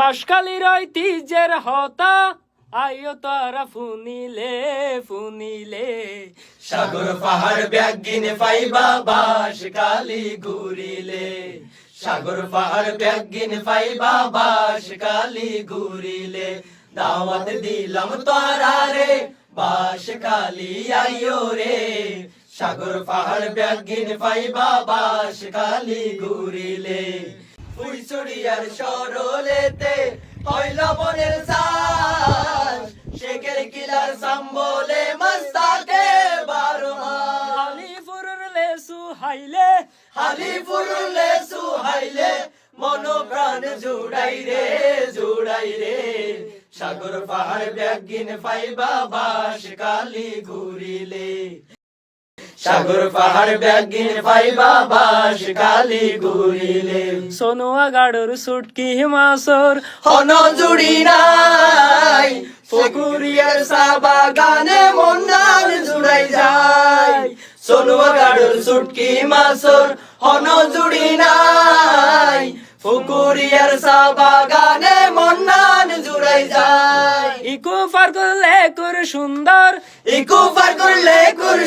বাসকালির ঐতিহ্যের হতা। আইও তারা ফুনিলে ফুনিলে। সাগর, পাহাড়, ব্যাগিন পাইবা বাস কালি ঘুরিলে। সাগর, পাহাড়, ব্যাগিন পাইবা বাস কালি ঘুরিলে। দাওয়াত দিলাম তোরা রে বাস কালি আইও রে। সাগর, পাহাড়, ব্যাগিন পাইবা বাস কালি ঘুরিলে। ফুইছড়িয়ার সরলেতে হইল বনের সাজ শেখের কিলার সম্বলে মস্তাকে বারো মাস। আলিপুরের লেসু হাইলে হালি ফুরুলে সুহাইলে মন প্রাণ জুড়াই রে জুড়াই রে। সাগর পাহাড় ব্যাগিন পাইবা বাস কালি ঘুরিলে। সাগর পাহাড় ব্যাগিন পাইবা বাস কালি ঘুরিলে সোনুয়া গাড়ুর সুটকি মাসর হন জুড়ি নাই। ফকুরিয়ার সাবা গানে মন্নার জুড়াই যায়। সোনুয়া গাড়ুর সুটকি মাসর হন জুড়ি নাই। ফকুরিয়ার সাবা গানে মন্নার জুড়াই যায়। ইকো পার্ক লেকুর সুন্দর ইকু করলে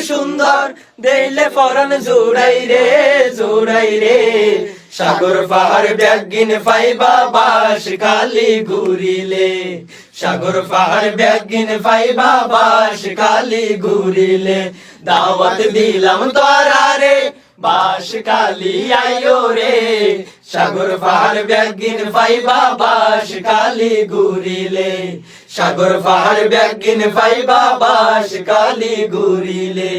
সুন্দর, দেইলে ফরন জুড়াই রে জুড়াই রে। সাগর পাহাড় ব্যাগিন ফাইবা বাস কালি ঘুরিলে। সাগর পাহাড় ব্যাগিন ফাইবা বাস কালি ঘুরিলে। দাওয়াত দিলাম তোরা রে বাস কালি আয়ো রে। সাগর পাহাড় ব্যাগিন পাইবা, বাস কালি ঘুরিলে। সাগর পাহাড় ব্যাগিন পাইবা, বাস কালি ঘুরিলে।